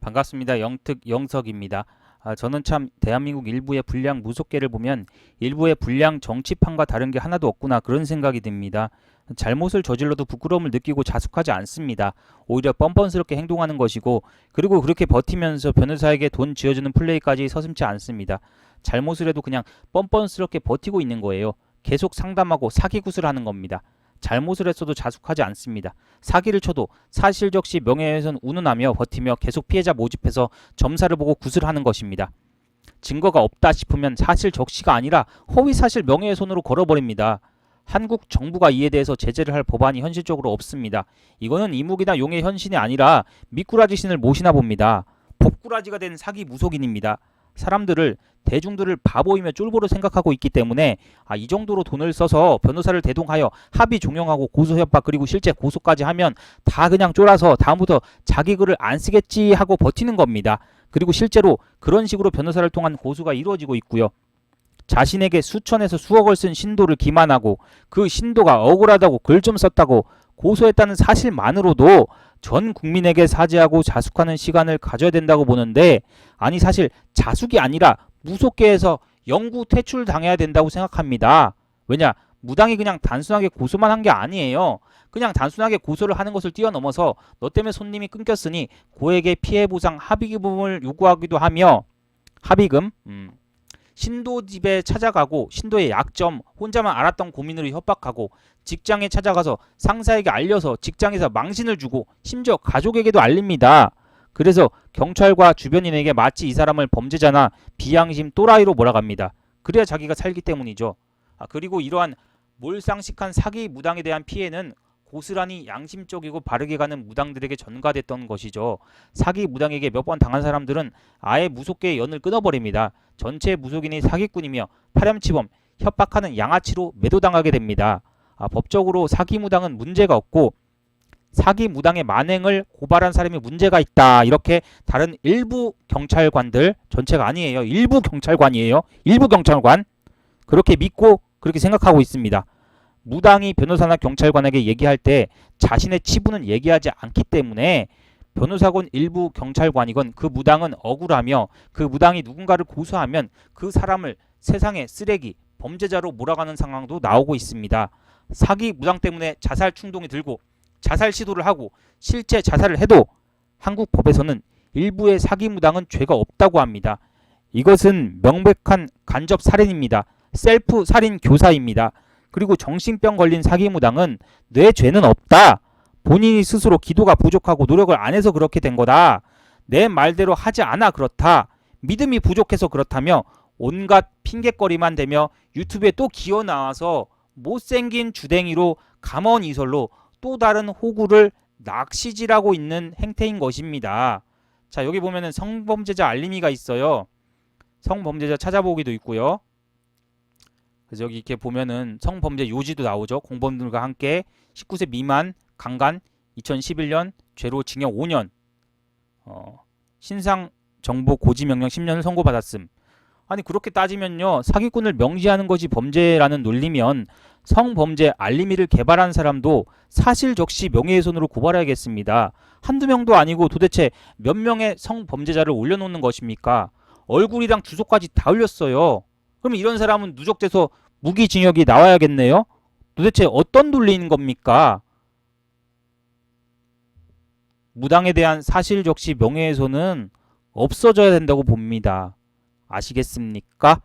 반갑습니다. 영특 영석입니다. 아, 저는 참 대한민국 일부의 불량 무속계를 보면 일부의 불량 정치판과 다른 게 하나도 없구나 그런 생각이 듭니다. 잘못을 저질러도 부끄러움을 느끼고 자숙하지 않습니다. 오히려 뻔뻔스럽게 행동하는 것이고 그리고 그렇게 버티면서 변호사에게 돈 쥐어주는 플레이까지 서슴지 않습니다. 잘못을 해도 그냥 뻔뻔스럽게 버티고 있는 거예요. 계속 상담하고 사기굿을 하는 겁니다. 잘못을 했어도 자숙하지 않습니다. 사기를 쳐도 사실적시 명예훼손 운운하며 버티며 계속 피해자 모집해서 점사를 보고 구슬하는 것입니다. 증거가 없다 싶으면 사실 적시가 아니라 허위 사실 명예훼손으로 걸어버립니다. 한국 정부가 이에 대해서 제재를 할 법안이 현실적으로 없습니다. 이거는 이묵이나 용의 현신이 아니라 미꾸라지 신을 모시나 봅니다. 복꾸라지가 된 사기 무속인입니다. 사람들을 대중들을 바보이며 쫄보로 생각하고 있기 때문에 아, 이 정도로 돈을 써서 변호사를 대동하여 합의 종용하고 고소 협박 그리고 실제 고소까지 하면 다 그냥 쫄아서 다음부터 자기 글을 안 쓰겠지 하고 버티는 겁니다. 그리고 실제로 그런 식으로 변호사를 통한 고소가 이루어지고 있고요. 자신에게 수천에서 수억을 쓴 신도를 기만하고 그 신도가 억울하다고 글 좀 썼다고 고소했다는 사실만으로도 전 국민에게 사죄하고 자숙하는 시간을 가져야 된다고 보는데 아니 사실 자숙이 아니라 무속계에서 영구 퇴출 당해야 된다고 생각합니다. 왜냐 무당이 그냥 단순하게 고소만 한 게 아니에요. 그냥 단순하게 고소를 하는 것을 뛰어넘어서 너 때문에 손님이 끊겼으니 고액의 피해 보상 합의금을 요구하기도 하며 합의금 음. 신도 집에 찾아가고 신도의 약점 혼자만 알았던 고민으로 협박하고 직장에 찾아가서 상사에게 알려서 직장에서 망신을 주고 심지어 가족에게도 알립니다. 그래서 경찰과 주변인에게 마치 이 사람을 범죄자나 비양심 또라이로 몰아갑니다. 그래야 자기가 살기 때문이죠. 아, 그리고 이러한 몰상식한 사기 무당에 대한 피해는 고스란히 양심적이고 바르게 가는 무당들에게 전가됐던 것이죠. 사기 무당에게 몇 번 당한 사람들은 아예 무속계의 연을 끊어버립니다. 전체 무속인이 사기꾼이며 파렴치범, 협박하는 양아치로 매도당하게 됩니다. 아, 법적으로 사기 무당은 문제가 없고 사기 무당의 만행을 고발한 사람이 문제가 있다. 이렇게 다른 일부 경찰관들 전체가 아니에요. 일부 경찰관이에요. 일부 경찰관 그렇게 믿고 그렇게 생각하고 있습니다. 무당이 변호사나 경찰관에게 얘기할 때 자신의 치부는 얘기하지 않기 때문에 변호사건 일부 경찰관이건 그 무당은 억울하며 그 무당이 누군가를 고소하면 그 사람을 세상의 쓰레기, 범죄자로 몰아가는 상황도 나오고 있습니다. 사기 무당 때문에 자살 충동이 들고 자살 시도를 하고 실제 자살을 해도 한국 법에서는 일부의 사기 무당은 죄가 없다고 합니다. 이것은 명백한 간접 살인입니다. 셀프 살인 교사입니다. 그리고 정신병 걸린 사기 무당은 뇌 죄는 없다. 본인이 스스로 기도가 부족하고 노력을 안 해서 그렇게 된 거다. 내 말대로 하지 않아 그렇다. 믿음이 부족해서 그렇다며 온갖 핑계거리만 대며 유튜브에 또 기어 나와서 못생긴 주댕이로 감언 이설로 또 다른 호구를 낚시질하고 있는 행태인 것입니다. 자 여기 보면은 성범죄자 알림이가 있어요. 성범죄자 찾아보기도 있고요. 그래서 여기 이렇게 보면은 성범죄 요지도 나오죠. 공범들과 함께 19세 미만 강간 2011년 죄로 징역 5년 어, 신상 정보 고지 명령 10년을 선고받았음. 아니 그렇게 따지면요 사기꾼을 명시하는 것이 범죄라는 논리면 성범죄 알림이를 개발한 사람도 사실적시 명예훼손으로 고발해야겠습니다. 한두 명도 아니고 도대체 몇 명의 성범죄자를 올려놓는 것입니까? 얼굴이랑 주소까지 다 올렸어요. 그럼 이런 사람은 누적돼서 무기징역이 나와야겠네요. 도대체 어떤 논리인 겁니까? 무당에 대한 사실적시 명예훼손은 없어져야 된다고 봅니다. 아시겠습니까?